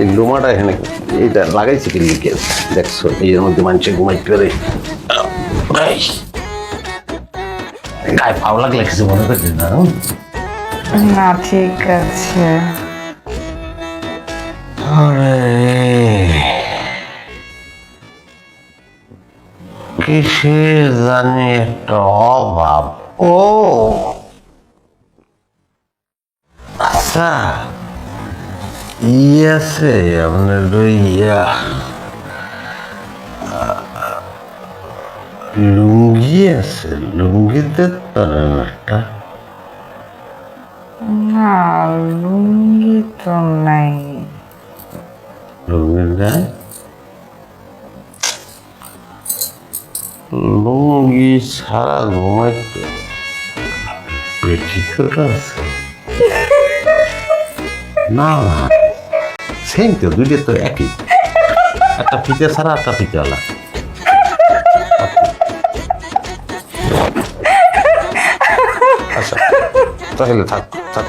এই লোমাটা এখানে এইটা লাগাইছে কি লিখে? দেখছ এর মধ্যে মানুষের ঘুমাইতে পারে গায়ে পাও লাগলে কিছু মনে করছিস না না ঠিক আছে। আরে কিসের জানি একটা অভাব? ও! আচ্ছা। ই আছে আপনার ওই ইয়া লুঙ্গি আছে লুঙ্গিতে পারেন একটা না লুঙ্গি তো নাই লুঙ্গি দেয় লুঙ্গি ছাড়া ঘুমাইতে পেটিকোট আছে না সেম তো দুইটা তো একই। একটা ফিতে ছাড়া একটা ফিতেওয়ালা আচ্ছা তাহলে থাক থাক।